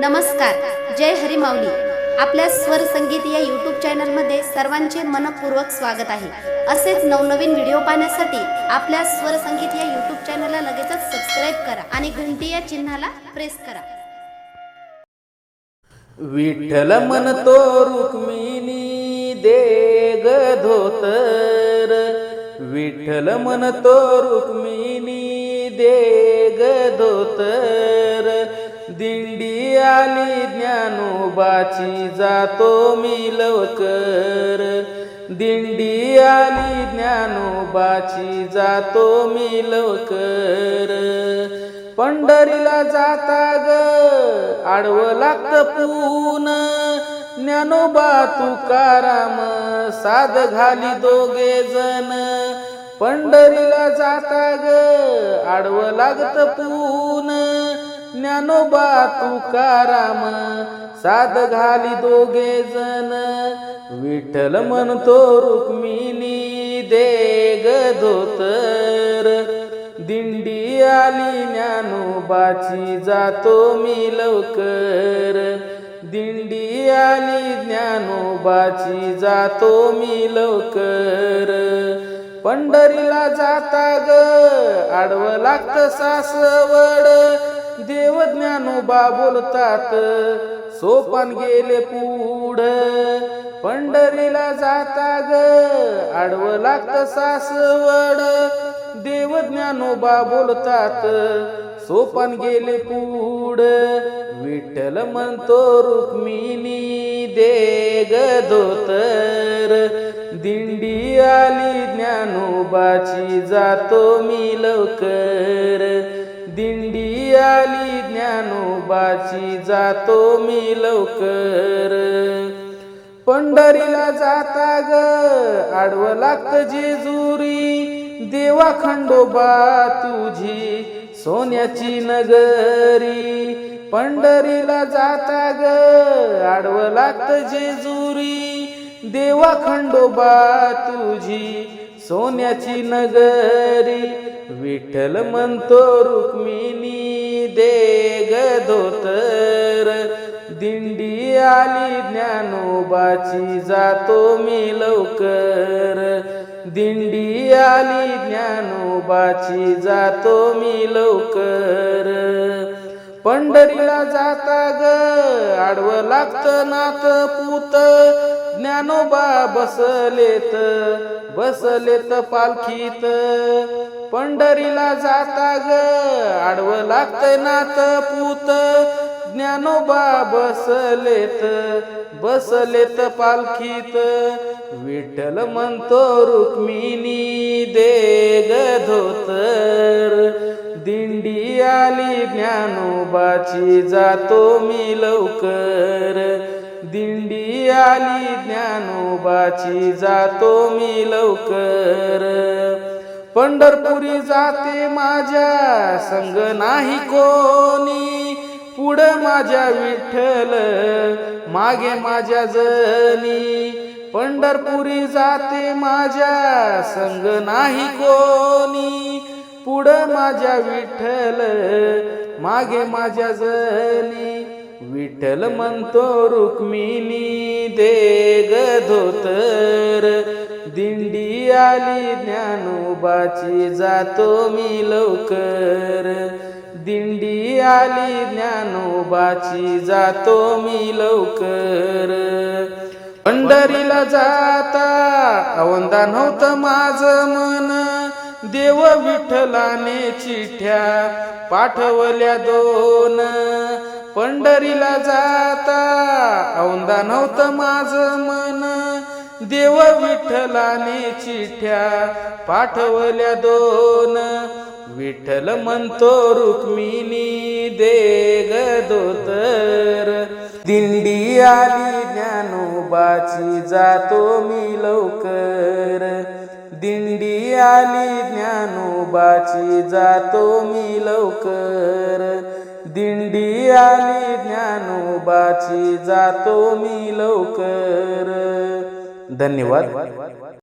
नमस्कार जय हरी आपल्या स्वर संगीत या यूट्यूब चॅनलमध्ये सर्वांचे मनपूर्वक स्वागत आहे. असेच नवनवीन व्हिडिओ पाहण्यासाठी आपल्या स्वर संगीत या यूट्यूब चॅनलला लगेचच सबस्क्राईब करा आणि घंटी या चिन्हाला प्रेस करा. विठ्ठल म्हणतो रुक्मिणी दे ग धोतर. विठ्ठल म्हणतो रुक्मिणी दे ग धोतर. दिंडी आली ज्ञानोबाची जातो मी लवकर. दिंडी आली ज्ञानोबाची जातो मी लवकर. पंढरीला जाता ग आडवं लागतं पून. ज्ञानोबा तुकाराम साध घाली दोघे जण. पंढरीला जाता ग आडवं लागतं पून. ज्ञानोबा तुकाराम साध घाली दोघे जण. विठ्ठल म्हणतो रुक्मिणी दे ग धोतर. दिंडी आली ज्ञानोबाची जातो मी लवकर. दिंडी आली ज्ञानोबाची जातो मी लवकर. पंढरीला जाता ग आडवं लागतं सासवड. देव ज्ञानोबा बोलतात. सोपान गेले पुढ. पंढरीला जाता ग. आडवं लागत सासवड देव ज्ञानोबा बोलतात. सोपान गेले पुढ. विठ्ठल म्हणतो रुक्मिणी दे ग धोतर. दिंडी आली ज्ञानोबाची जातो मी लवकर. दिंडी आली ज्ञानोबाची जातो मी लवकर. पंढरीला जाता ग आडवं लागत जेजुरी. देवा खंडोबा तुझी सोन्याची नगरी. पंढरीला जाता ग आडवं लागत जेजुरी. देवा खंडोबा तुझी सोन्याची नगरी. विठ्ठल म्हणतो रुक्मिणी देग ग धोतर. दिंडी आली ज्ञानोबाची जातो मी लवकर. दिंडी आली ज्ञानोबाची जातो मी लवकर. पंढरीला जाता ग आडवं लागतं नात पूत. ज्ञानोबा बसलेत बसलेत पालखीत. पंढरीला जाता ग. आडवं लागतंय नात पूत. ज्ञानोबा बसलेत बसलेत पालखीत. विठ्ठल म्हणतो रुक्मिणी दे ग धोतर. दिंडी आली ज्ञानोबाची जातो मी लवकर. दिंडी आली ज्ञानोबाची जातो मी लवकर. पंढरपुरी जाते माझ्या संग नाही कोणी. पुढं माझ्या विठ्ठल मागे माझ्या जनी पंढरपुरी जाते माझ्या संग नाही कोणी. पुढं माझ्या विठ्ठल मागे माझ्या जनी विठ्ठल म्हणतो रुक्मिणी दे ग धोतर. दिंडी आली ज्ञानोबाची जातो मी लवकर. दिंडी आली ज्ञानोबाची जातो मी लवकर. पंढरीला जाता अवंदा नव्हतं माझं मन. देव विठ्ठलाने चिठ्या पाठवल्या दोन. पंढरीला जाता औंदा नव्हतं माझं मन. देव विठ्ठलाने चिठ्या पाठवल्या दोन. विठ्ठल म्हणतो रुक्मिणी दे ग दिंडी आली ज्ञानोबाची जातो मी लवकर. दिंडी आली ज्ञानोबाची जातो मी लवकर. दिंडी आली ज्ञानोबाची जातो मी लवकर. धन्यवाद.